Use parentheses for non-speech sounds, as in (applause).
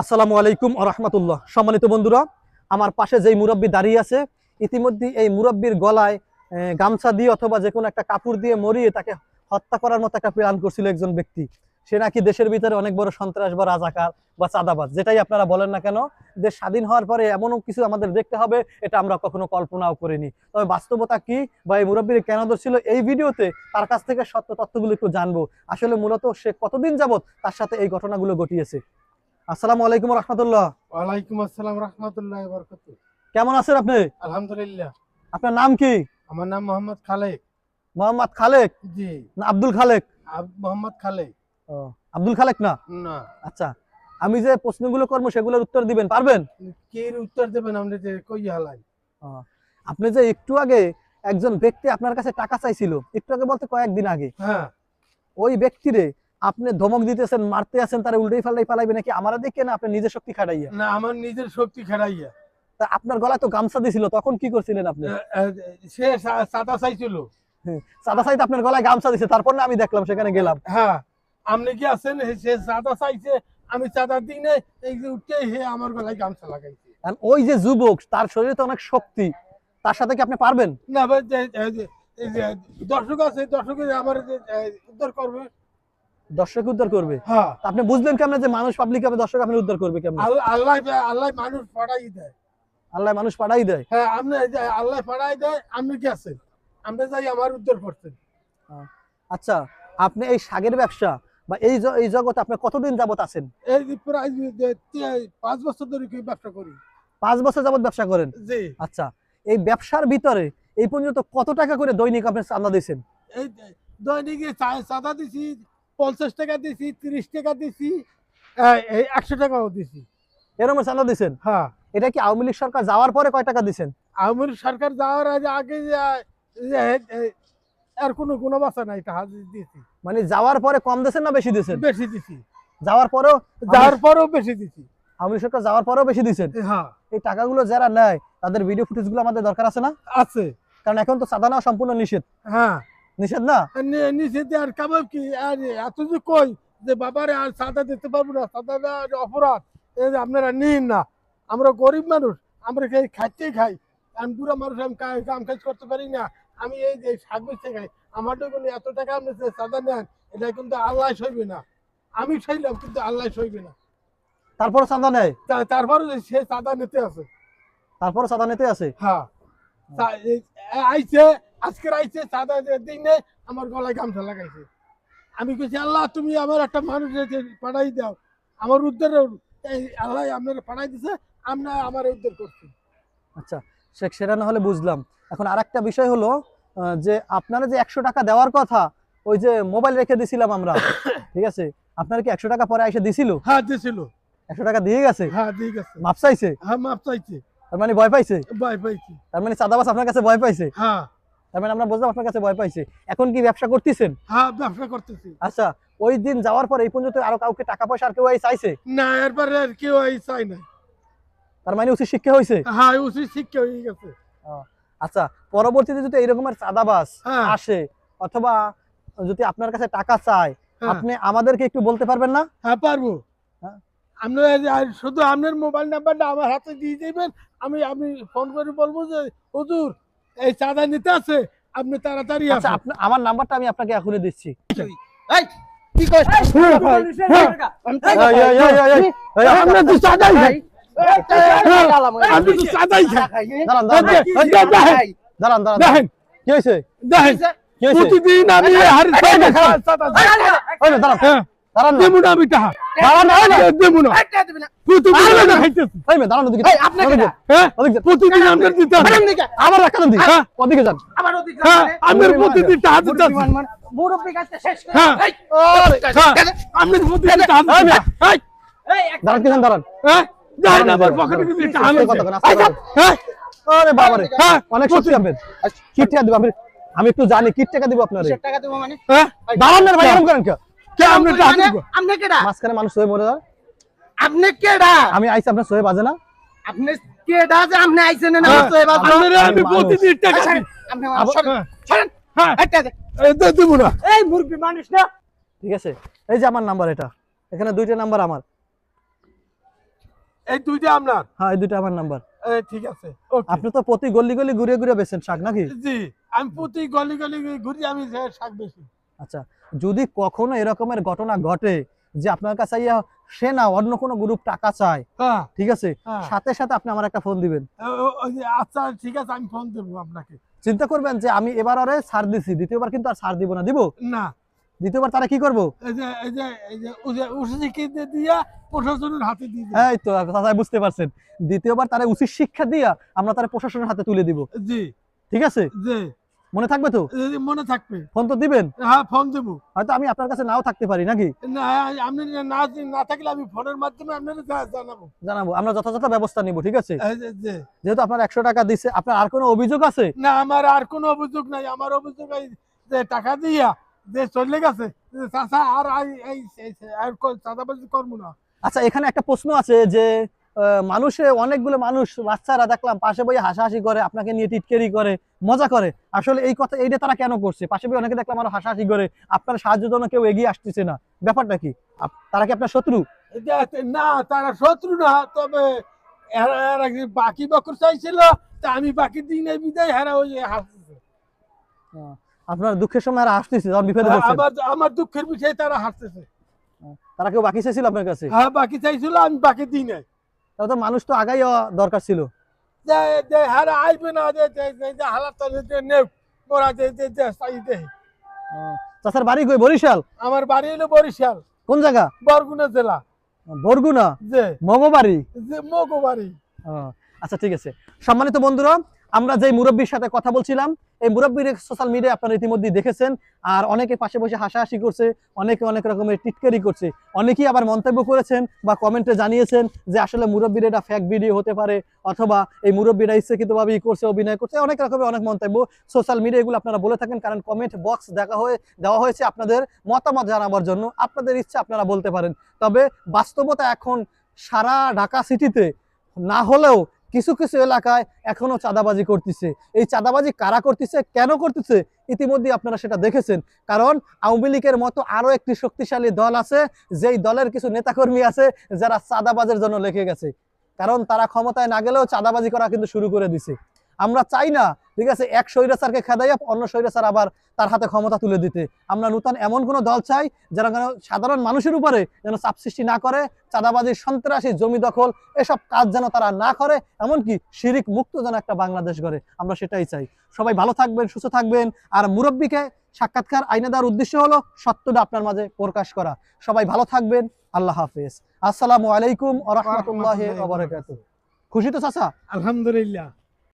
আসসালামু আলাইকুম রহমতুল্লাহ। সম্মানিত বন্ধুরা, আমার পাশে যেই মুরব্বী দাঁড়িয়ে আছে, ইতিমধ্যে এই মুরব্বীর গলায় গামছা দিয়ে অথবা যে কোনো একটা কাপড় দিয়ে মরিয়ে তাকে হত্যা করার মতো একটা প্ল্যান করছিল একজন ব্যক্তি। সে নাকি দেশের ভিতরে অনেক বড় সন্ত্রাস বা রাজাকার বা চাঁদাবাজ, যেটাই আপনারা বলেন না কেন, দেশ স্বাধীন হওয়ার পরে এমনও কিছু আমাদের দেখতে হবে, এটা আমরা কখনো কল্পনাও করিনি। তবে বাস্তবতা কি বা এই মুরব্বীর কেন ধরছিল এই ভিডিওতে, তার কাছ থেকে সত্য তথ্যগুলো একটু জানব। আসলে মূলত সে কতদিন যাবত তার সাথে এই ঘটনাগুলো ঘটিয়েছে? আসসালামু আলাইকুম রহমতুল্লাহ। ওয়ালাইকুম আসসালাম রহমতুল্লাহ বরকত কেমন আছেন আপনি? আলহামদুলিল্লাহ। আপনার নাম কি? আমার নাম মোহাম্মদ খালেক। মোহাম্মদ খালেক? জি। না আব্দুল খালেক। মোহাম্মদ খালেক। ও, আব্দুল খালেক না? না। আচ্ছা আমি যে প্রশ্নগুলো করব সেগুলোর উত্তর দিবেন পারবেন? কে উত্তর দেবেন আপনি যে কই হালাই? আপনি যে একটু আগে একজন ব্যক্তি আপনার কাছে টাকা চাইছিল একটু আগে বলতে কয়েকদিন আগে। হ্যাঁ। ওই ব্যক্তিরে আপনি ধমক দিতেছেন মারতে আছেন তারা উল্টেই ফাল্টাই পালাইবে নাকি? আমারা দেখে না আপনি নিজের শক্তি খাটাইয়া? না আমার নিজের শক্তি খেড়াইয়া তা আপনার গলায় তো গামছা দিছিল তখন কি করছিলেন আপনি? সে সাদা চাইছিল। সাদা সাইড আপনার গলায় গামছা দিছে তারপর না আমি দেখলাম সেখানে গেলাম। হ্যাঁ আপনি কি আছেন? সে সাদা চাইছে আমি চাঁদা দিই নাই এই যে উঠে হে আমার গলায় গামছা লাগাইছে। আর ওই যে যুবক তার শরীরে তো অনেক শক্তি তার সাথে কি আপনি পারবেন? না ভাই, যে- এই যে- যে দর্শক আছে দর্শক আমার উদ্ধার করবে দর্শক উদ্ধার করবে? হ্যাঁ। আপনি বুঝলেন কেমন যে মানুষ পাবলিক হবে দর্শক আপনি উদ্ধার করবে কেমন? আল্লাহ আল্লাহ মানুষ পাঠাই দেয়। আল্লাহ মানুষ পাঠাই দেয়? হ্যাঁ আপনি আল্লাহ পাঠাই দেয় আপনি কি আছেন? আপনি যাই আমার উদ্ধার করছেন। আচ্ছা আপনি এই শাগের ব্যবসা বা এই এই জগতে আপনি কতদিন যাবত আছেন? এই প্রায় পাঁচ বছর ধরে কি ব্যবসা করি? পাঁচ বছর যাবত ব্যবসা করেন? জি। আচ্ছা এই ব্যবসার ভিতরে এই পর্যন্ত কত টাকা করে দৈনিক আপনি চান্দা দিয়েছেন? এই দৈনিক দৈনিকে চাঁদা দিছি পঞ্চাশ টাকা দিছি তিরিশ টাকা দিছি একশো টাকাও দিছি। এরকম চান্দা দিয়েছেন হ্যাঁ। এটা কি আওয়ামী লীগ সরকার যাওয়ার পরে কয় টাকা দিয়েছেন আমার সরকার যাওয়ার আগে আগে আর কোনো গুণবাসা নাই টাকা দিয়েছি মানে যাওয়ার পরে কম দিয়েছেন না বেশি দিয়েছেন বেশি দিছি। যাওয়ার পরেও যাওয়ার পরেও বেশি দিছি। আওয়ামী লীগ সরকার যাওয়ার পরেও বেশি দিয়েছেন হ্যাঁ। এই টাকাগুলো যারা নেয় তাদের ভিডিও ফুটেজগুলো আমাদের দরকার আছে না? আছে। কারণ এখন তো চাঁদা নেওয়া সম্পূর্ণ নিষেধ। হ্যাঁ। নিষেধ না? নি- নিচে দিয়ে আর কাবাব কি? আর এত যে কই যে বাবারে আর সাদা দিতে পারব না সাদা অপরাধ আপনারা নিন না। আমরা গরিব মানুষ আমরা খাই খাইতেই খাই। আমি পুরো মানুষ আমি কাম কাজ করতে পারি না। আমি এই যে শাক বেচতে খাই আমার তো কোনো এত টাকা আপনি সাদা নেন এটা কিন্তু আল্লাহ সইবে না। আমি সইলাম কিন্তু আল্লাহ সইবে না। তারপরে চাঁদা নেয়? তারপরে সে সাদা নিতে আছে। তারপরে চাঁদা নিতে আছে? হ্যাঁ। আইছে আজকের আইছে সাদা দিনে আমার গলায় গামছা লাগাইছে। আমি কইছি আল্লাহ তুমি আমার একটা মানুষ পাঠাই দাও। আমার উদ্ধার আল্লাহ আপনার পাঠাই দিছে আমরা আমার উদ্ধার করছি। আচ্ছা সে সেটা না হলে বুঝলাম। এখন আরেকটা বিষয় হলো যে আপনারা যে একশো টাকা দেওয়ার কথা ওই যে মোবাইল রেখে দিছিলাম আমরা (coughs) ঠিক আছে? আপনার কি একশো টাকা পরে এসে দিছিল? হ্যাঁ দিছিল। একশো টাকা দিয়ে গেছে? হ্যাঁ দিয়ে গেছে। মাপ চাইছে? হ্যাঁ মাপ চাইছে। তার মানে ভয় পাইছে? ভয় পাইছে। তার মানে চাঁদাবাস আপনার কাছে ভয় পাইছে? হ্যাঁ। তার মানে আমরা বুঝলাম আপনার কাছে ভয় পাইছে। এখন কি ব্যবসা করতেছেন? হ্যাঁ ব্যবসা করতেছি। আচ্ছা ওই দিন যাওয়ার পর এই পর্যন্ত আরও কাউকে টাকা পয়সা আর কেউ এই চাইছে? না এরপরে আর কেউ এই চাই না তার মানে উচিত শিক্ষা হয়েছে হ্যাঁ উচিত শিক্ষা হয়ে গেছে। আচ্ছা পরবর্তীতে যদি এইরকমের চাঁদাবাস হ্যাঁ। আসে অথবা যদি আপনার কাছে টাকা চায় হ্যাঁ। আপনি আমাদেরকে একটু বলতে পারবেন না? হ্যাঁ পারব। হ্যাঁ। আপনার আর শুধু আপনার মোবাইল নাম্বারটা আমার হাতে দিয়ে দেবেন আমি আমি ফোন করে বলব যে হুজুর এই চাঁদা নিতে আছে আপনি তাড়াতাড়ি আচ্ছা আমার নাম্বারটা আমি আপনাকে এখনই দিচ্ছি কি কয় এই, এই, এই, আপনি তো চাঁদাই খাই আপনি তো চাঁদাই খাই দাঁড়ান দাঁড়ান দাঁড়ান দাঁড়ান কি হয়েছে দেখেন কি প্রতিদিন আমি হারি দাঁড়ান ওই না, দেবো আমি হ্যাঁ আবার একটা দিন। ওদিকে যান। আপনার প্রতিদিন টাকা দিতে হবে আপনার প্রতিদিন টাকা দিতে হবে দাঁড়ান দাঁড়ান? যাই না আমার পকেটে কিন্তু টাকা কথা বলেন, আস্তে কথা বলেন। আরে বাবারে। অনেক সত্যি আপনি কি টাকা দিব আমি আমি একটু জানি কি টাকা দিব আপনারে। হ্যাঁ। দাঁড়ান না ভাই এরকম করেন কে কে আপনার টাকা দিব আপনি কেডা? মাঝখানে মানুষ সয়ে মরে যায়। আপনি কেডা? আমি আইছি আপনার সয়ে বাজে না। আপনি কেডা যে আপনি আইছেন না হ্যাঁ, তো আপনারে আমি প্রতিদিন টাকা দিই। আপনি সরেন, সরেন হ্যাঁ। একটা দে। এই না। এই মুরগি মানুষ না। ঠিক আছে। এই যে আমার নাম্বার এটা। এখানে দুইটা নাম্বার আমার। এই দুইটা আপনার? হ্যাঁ এই দুটো আমার নাম্বার। এ, ঠিক আছে ওকে আপনি তো প্রতি গলি গলি ঘুরে ঘুরে বেছেন শাক নাকি? জি আমি প্রতি গলি গলি ঘুরি আমি শাক বেশি আচ্ছা যদি কখনো এরকমের ঘটনা ঘটে যে আপনার কাছে ইয়া সে না অন্য কোনো গ্রুপ টাকা চায় হ্যাঁ। ঠিক আছে? হ্যাঁ। সাথে সাথে আপনি আমার একটা ফোন দিবেন। আচ্ছা ঠিক আছে আমি ফোন দেবো আপনাকে। চিন্তা করবেন যে আমি এবার আরে ছাড় দিছি দ্বিতীয়বার কিন্তু আর ছাড় দিব না দিব? না। দ্বিতীয়বার তারা কি করব? এই তো চাচা বুঝতে পারছেন। দ্বিতীয়বার তারা উচিত শিক্ষা দিয়া আমরা তারা প্রশাসনের হাতে তুলে দিব। জি। ঠিক আছে? জি। মনে থাকবে তো? মনে থাকবে। ফোন তো দিবেন? হ্যাঁ ফোন দেবো। হয়তো আমি আপনার কাছে নাও থাকতে পারি নাকি? না আপনি না না থাকলে আমি ফোনের মাধ্যমে আপনাদের জানাব। জানাব। আমরা যথাযথ ব্যবস্থা নিব ঠিক আছে? যেহেতু আপনার একশো টাকা দিচ্ছে আপনার আর কোনো অভিযোগ আছে? না আমার আর কোনো অভিযোগ নাই। আমার অভিযোগ এই যে টাকা দিয়া যে চলে গেছে আর এই চাঁদাবাজি করব না। আচ্ছা এখানে একটা প্রশ্ন আছে যে মানুষে অনেকগুলো মানুষ বাচ্চারা দেখলাম পাশে বইয়ে হাসাহাসি করে আপনাকে নিয়ে টিটকেরি করে মজা করে। আসলে এই কথা এইটা তারা কেন করছে? পাশে বই অনেকে দেখলাম আরও হাসাহাসি করে আপনার সাহায্যের জন্য কেউ এগিয়ে আসতেছে না। ব্যাপারটা কি? তারা কি আপনার শত্রু? না তারা শত্রু না তবে বাকি বকর চাইছিল? তা আমি বাকি দিন বিদায় হেরা ওই হাসতেছে। আপনার দুঃখের সময় আর আসতেছে যখন বিপদে পড়ছেন আমার আমার দুঃখের বিষয়ে তারা হাসতেছে। তারা কেউ বাকি চাইছিল আপনার কাছে? হ্যাঁ বাকি চাইছিল আমি বাকি দিই নাই। তাহলে তো মানুষ তো আগাই দরকার ছিল। যে যে হারা আইবে না বাড়ি কই? বরিশাল? আমার বাড়ি হলো বরিশাল। কোন জায়গা? বরগুনা জেলা। বরগুনা? মগো বাড়ি আচ্ছা ঠিক আছে। সম্মানিত বন্ধুরা আমরা যে মুরব্বীর সাথে কথা বলছিলাম এই মুরব্বীর সোশ্যাল মিডিয়া আপনারা ইতিমধ্যে দেখেছেন। আর অনেকে পাশে বসে হাসাহাসি করছে, অনেকে অনেক রকমের টিটকারি করছে। অনেকেই আবার মন্তব্য করেছেন বা কমেন্টে জানিয়েছেন যে আসলে মুরব্বীর এটা ফ্যাক ভিডিও হতে পারে, অথবা এই মুরব্বীরা ইচ্ছাকৃতভাবেই করছে, অভিনয় করছে, অনেক রকমের অনেক মন্তব্য। সোশ্যাল মিডিয়া এগুলো আপনারা বলে থাকেন, কারণ কমেন্ট বক্স দেখা হয়ে, দেওয়া হয়েছে আপনাদের মতামত জানাবার জন্য। আপনাদের ইচ্ছা আপনারা বলতে পারেন। তবে বাস্তবতা এখন সারা ঢাকা সিটিতে না হলেও কিছু কিছু এলাকায় এখনও চাঁদাবাজি করতেছে। এই চাঁদাবাজি কারা করতেছে, কেন করতেছে ইতিমধ্যে আপনারা সেটা দেখেছেন। কারণ আওয়ামী লীগের মতো আরও একটি শক্তিশালী দল আছে, যেই দলের কিছু নেতাকর্মী আছে, যারা চাঁদাবাজের জন্য লেখে গেছে। কারণ তারা ক্ষমতায় না গেলেও চাঁদাবাজি করা কিন্তু শুরু করে দিছে। আমরা চাই না, ঠিক আছে, এক স্বৈরাচারকে খেদাইয়া অন্য স্বৈরাচার আবার তার হাতে ক্ষমতা তুলে দিতে। আমরা নূতন এমন কোনো দল চাই যারা যেন সাধারণ মানুষের উপরে যেন চাপ সৃষ্টি না করে, চাঁদাবাজি, সন্ত্রাসী, জমি দখল, এসব কাজ যেন তারা না করে, এমনকি শিরিক মুক্ত যেন একটা বাংলাদেশ গড়ে। আমরা সেটাই চাই। সবাই ভালো থাকবেন, সুস্থ থাকবেন। আর মুরব্বীকে সাক্ষাৎকার আইনে দেওয়ার উদ্দেশ্য হলো সত্যটা আপনার মাঝে প্রকাশ করা। সবাই ভালো থাকবেন, আল্লাহ হাফেজ। আসসালামু আলাইকুম আ খুশি তো চাচা? আলহামদুলিল্লাহ।